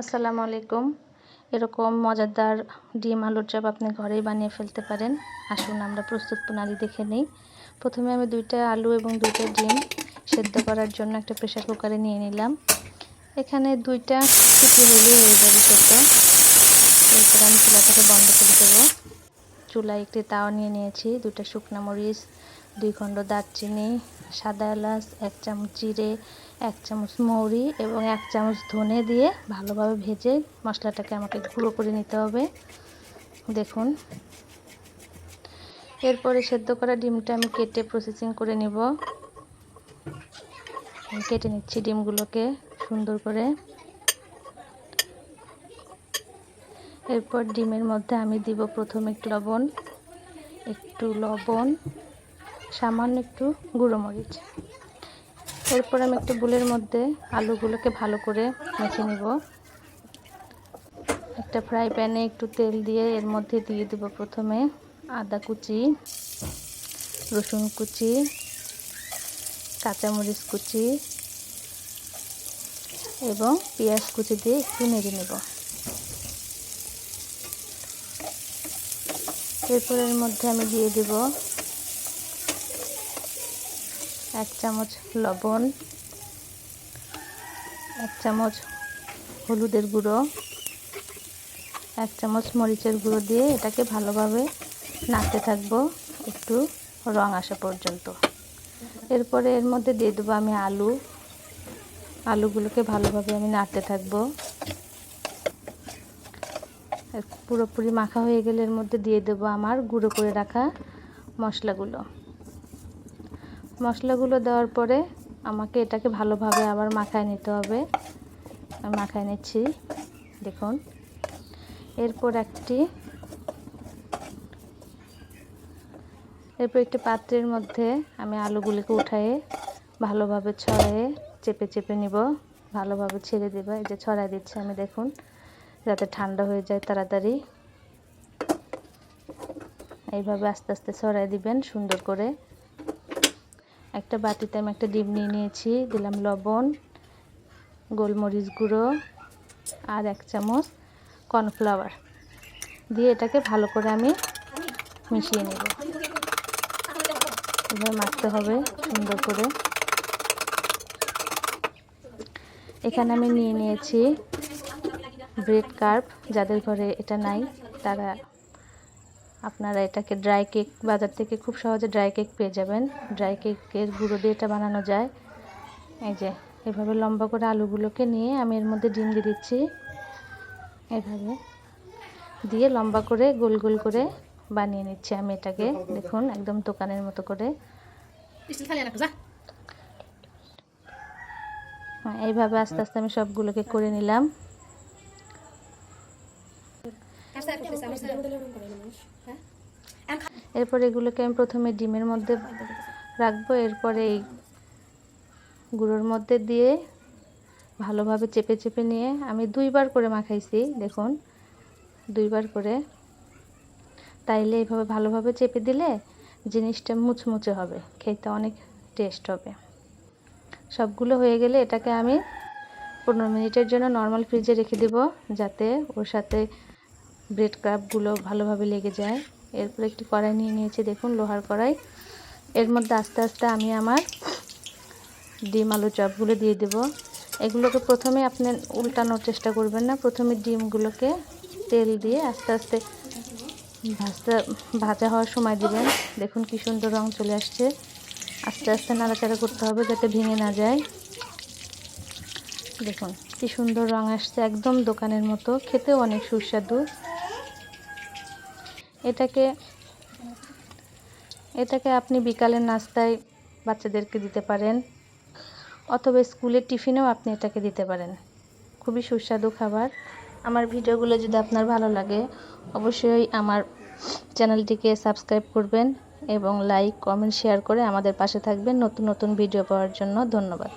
আসসালামু আলাইকুম। এরকম মজাদার ডিম আলুর চপ আপনি ঘরেই বানিয়ে ফেলতে পারেন। আসুন আমরা প্রস্তুত প্রণালী দেখে নিই। প্রথমে আমি দুইটা আলু এবং দুইটা ডিম সেদ্ধ করার জন্য একটা প্রেশার কুকারে নিয়ে নিলাম। এখানে দুইটা সিটি হলেই হয়ে যাবে সেদ্ধ। এরপরে আমি চুলাটাকে বন্ধ করে দেবো। চুলায় একটি তাওয়া নিয়ে নিয়েছি, দুইটা শুকনো মরিচ দুই খণ্ড দারচিনি, সাদা এলাচ, এক চামচ জিরে, এক চামচ মৌরি এবং এক চামচ ধনে দিয়ে ভালোভাবে ভেজে মশলাটাকে আমাকে গুঁড়ো করে নিতে হবে। দেখুন। এরপরে সেদ্ধ করা ডিমটা আমি কেটে প্রসেসিং করে নিব। কেটে নিচ্ছি ডিমগুলোকে সুন্দর করে। এরপর ডিমের মধ্যে আমি দিব প্রথমে একটু লবণ একটু লবণ সামান্য একটু গুঁড়ো মরিচ। এরপর আমি একটু বুলের মধ্যে আলুগুলোকে ভালো করে মেখে নিব। একটা ফ্রাই প্যানে একটু তেল দিয়ে এর মধ্যে দিয়ে দেব প্রথমে আদা কুচি, রসুন কুচি, কাঁচামরিচ কুচি এবং পেঁয়াজ কুচি দিয়ে একটু নেড়ে নেব। এরপর এর মধ্যে আমি দিয়ে দেব এক চামচ লবণ, এক চামচ হলুদের গুঁড়ো, এক চামচ মরিচের গুঁড়ো দিয়ে এটাকে ভালোভাবে নাড়তে থাকব একটু রং আসা পর্যন্ত। এরপরে এর মধ্যে দিয়ে দেবো আমি আলু। আলুগুলোকে ভালোভাবে আমি নাড়তে থাকব। পুরোপুরি মাখা হয়ে গেলে এর মধ্যে দিয়ে দেবো আমার গুঁড়ো করে রাখা মশলাগুলো। মশলাগুলো দেওয়ার পরে আমাকে এটাকে ভালোভাবে আবার মাখায় নিতে হবে। আমি মাখায় নিচ্ছি, দেখুন। এরপর একটি এরপর একটি পাত্রের মধ্যে আমি আলুগুলিকে উঠায়ে ভালোভাবে ছড়ায়ে, চেপে চেপে নিব। ভালোভাবে ছেড়ে দেবো। এই যে ছড়াই দিচ্ছি আমি, দেখুন। যাতে ঠান্ডা হয়ে যায় তাড়াতাড়ি। এইভাবে আস্তে আস্তে ছড়াই দিবেন সুন্দর করে। একটা বাটিতে আমি একটা ডিম নিয়ে নিয়েছি, দিলাম লবণ, গোলমরিচ গুঁড়ো আর এক চামচ কর্নফ্লাওয়ার। দিয়ে এটাকে ভালো করে আমি মিশিয়ে নেব। এভাবে মাখতে হবে সুন্দর করে। এখানে আমি নিয়ে নিয়েছি ব্রেড কার্প। যাদের ঘরে এটা নাই, তারা আপনারা এটাকে ড্রাই কেক বাজার থেকে খুব সহজে ড্রাই কেক পেয়ে যাবেন। ড্রাই কেকের গুঁড়ো দিয়ে এটা বানানো যায়। এই যে, এভাবে লম্বা করে আলুগুলোকে নিয়ে আমি এর মধ্যে ডিম দিয়ে দিচ্ছি। এভাবে দিয়ে লম্বা করে গোল গোল করে বানিয়ে নিচ্ছি আমি এটাকে। দেখুন, একদম দোকানের মতো করে। হ্যাঁ এইভাবে আস্তে আস্তে আমি সবগুলোকে করে নিলাম। এরপর এগুলোকে আমি প্রথমে ডিমের মধ্যে রাখব, এরপরে এই গুঁড়োর মধ্যে দিয়ে ভালোভাবে চেপে চেপে নিয়ে আমি দুইবার করে মাখাইছি, দেখুন, দুইবার করে। তাইলে এইভাবে ভালোভাবে চেপে দিলে জিনিসটা মুচমুচে হবে, খেতে অনেক টেস্ট হবে। সবগুলো হয়ে গেলে এটাকে আমি পনেরো মিনিটের জন্য নর্মাল ফ্রিজে রেখে দেব, যাতে ওর সাথে ব্রেড ক্রাবগুলো ভালোভাবে লেগে যায়। এরপর একটি কড়াই নিয়ে নিয়েছি, দেখুন লোহার কড়াই। এর মধ্যে আস্তে আস্তে আমি আমার ডিম আলু চপগুলো দিয়ে দেব। এগুলোকে প্রথমে আপনি উল্টানোর চেষ্টা করবেন না, প্রথমে ডিমগুলোকে তেল দিয়ে আস্তে আস্তে ভাজতে, ভাজা হওয়ার সময় দিবেন। দেখুন কি সুন্দর রং চলে আসছে। আস্তে আস্তে নাড়াচাড়া করতে হবে যাতে ভেঙে না যায়। দেখুন কি সুন্দর রং আসছে, একদম দোকানের মতো, খেতেও অনেক সুস্বাদু। এটাকে এটাকে আপনি বিকালের নাস্তায় বাচ্চাদেরকে দিতে পারেন, অথবা স্কুলের টিফিনেও আপনি এটাকে দিতে পারেন। খুবই সুস্বাদু খাবার। আমার ভিডিওগুলো যদি আপনার ভালো লাগে, অবশ্যই আমার চ্যানেলটিকে সাবস্ক্রাইব করবেন এবং লাইক, কমেন্ট, শেয়ার করে আমাদের পাশে থাকবেন। নতুন নতুন ভিডিও পাওয়ার জন্য ধন্যবাদ।